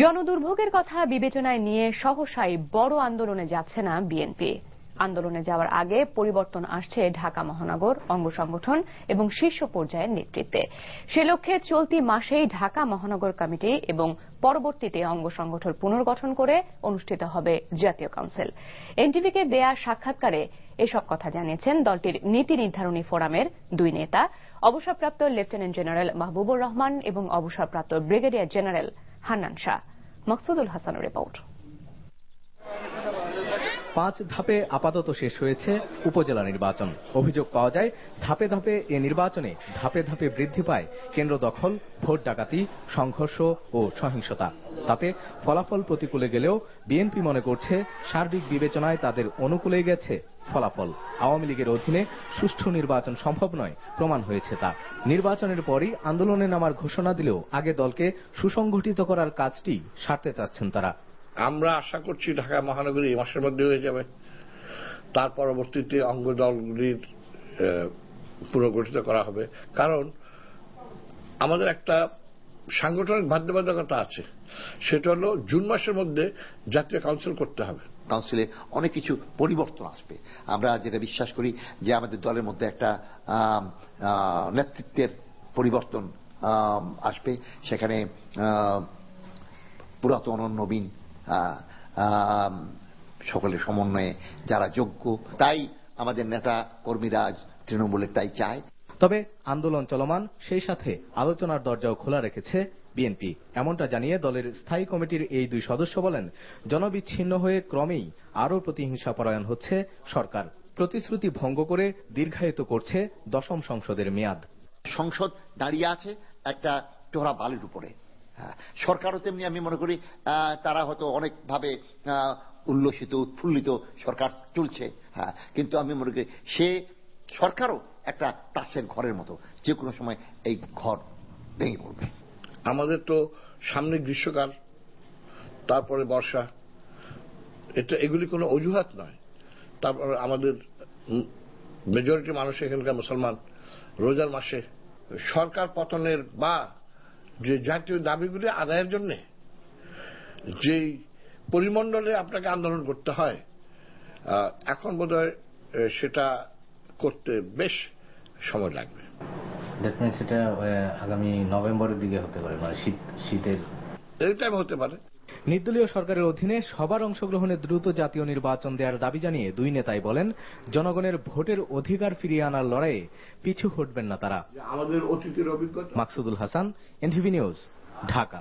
জনদুর্ভোগের কথা বিবেচনায় নিয়ে সহসাই বড় আন্দোলনে যাচ্ছে না বিএনপি। আন্দোলনে যাওয়ার আগে পরিবর্তন আসছে ঢাকা মহানগর অঙ্গ সংগঠন এবং শীর্ষ পর্যায়ের নেতৃত্বে। সে লক্ষ্যে চলতি মাসেই ঢাকা মহানগর কমিটি এবং পরবর্তীতে অঙ্গ সংগঠন পুনর্গঠন করে অনুষ্ঠিত হবে জাতীয় কাউন্সিল। এনটিভিকে দেয়া সাক্ষাৎকারে এসব কথা জানিয়েছেন দলটির নীতি নির্ধারণী ফোরামের দুই নেতা। অবসরপ্রাপ্ত লেফটেন্যান্ট জেনারেল মাহবুবুর রহমান এবং অবসরপ্রাপ্ত ব্রিগেডিয়ার জেনারেল হান্নান শাহ, মকসুদুল হাসানের রিপোর্ট। পাঁচ ধাপে আপাতত শেষ হয়েছে উপজেলা নির্বাচন। অভিযোগ পাওয়া যায়, ধাপে ধাপে এ নির্বাচনে ধাপে ধাপে বৃদ্ধি পায় কেন্দ্র দখল, ভোট ডাকাতি, সংঘর্ষ ও সহিংসতা। তাতে ফলাফল প্রতিকূলে গেলেও বিএনপি মনে করছে সার্বিক বিবেচনায় তাদের অনুকূলে গেছে। ফলাফল। আওয়ামী লীগের অধীনে সুষ্ঠু নির্বাচন সম্ভব নয়, প্রমাণ হয়েছে তা। নির্বাচনের পরই আন্দোলনে নামার ঘোষণা দিলেও আগে দলকে সুসংগঠিত করার কাজটি সারতে চাচ্ছেন তারা। আমরা আশা করছি ঢাকা মহানগরী মাসের মধ্যে হয়ে যাবে। তার পরবর্তীতে অঙ্গ দলগুলির পুনর্গঠিত করা হবে। কারণ আমাদের একটা সাংগঠনিক বাধ্যবাধকতা আছে। সেটা হলো জুন মাসের মধ্যে জাতীয় কাউন্সিল করতে হবে। কাউন্সিলে অনেক কিছু পরিবর্তন আসবে। আমরা যেটা বিশ্বাস করি যে আমাদের দলের মধ্যে একটা নেতৃত্বের পরিবর্তন আসবে। সেখানে পুরাতন নবীন সকলের সমন্বয়ে যারা যোগ্য, তাই আমাদের নেতা কর্মীরা তৃণমূলের তাই চায়। তবে আন্দোলন চলমান, সেই সাথে আলোচনার দরজাও খোলা রেখেছে বিএনপি। এমনটা জানিয়ে দলের স্থায়ী কমিটির এই দুই সদস্য বলেন, জনবিচ্ছিন্ন হয়ে ক্রমেই আরও প্রতিহিংসা পরায়ণ হচ্ছে সরকার। প্রতিশ্রুতি ভঙ্গ করে দীর্ঘায়িত করছে দশম সংসদের মেয়াদ। সংসদ দাঁড়িয়ে আছে একটা টোরা বালির উপরে। সরকারও তেমনি আমি মনে করি তারা হয়তো অনেকভাবে উল্লসিত, উৎফুল্লিত সরকার চলছে। হ্যাঁ কিন্তু আমি মনে করি সে সরকারও একটা তাসের ঘরের মতো, যে কোনো সময় এই ঘর ভেঙে পড়বে। আমাদের তো সামনে গ্রীষ্মকাল, তারপরে বর্ষা। এটা, এগুলি কোনো অজুহাত নয়। তারপর আমাদের মেজরিটি মানুষ এখানকার মুসলমান। রোজার মাসে সরকার পতনের বা যে জাতীয় দাবিগুলি আদায়ের জন্য যে পরিমণ্ডলে আপনাকে আন্দোলন করতে হয় এখন বোধ সেটা করতে বেশ সময় লাগবে। সেটা আগামী নভেম্বরের দিকে হতে পারে মানে শীত শীতের। এই টাইম হতে পারে। নির্দলীয় সরকারের অধীনে সবার অংশগ্রহণে দ্রুত জাতীয় নির্বাচন দেওয়ার দাবি জানিয়ে দুই নেতাই বলেন জনগণের ভোটের অধিকার ফিরিয়ে আনার লড়াইয়ে পিছু হটবেন না তারা। আমাদের অতীতের অভিজ্ঞতা। Maksudul Hasan NTV news Dhaka.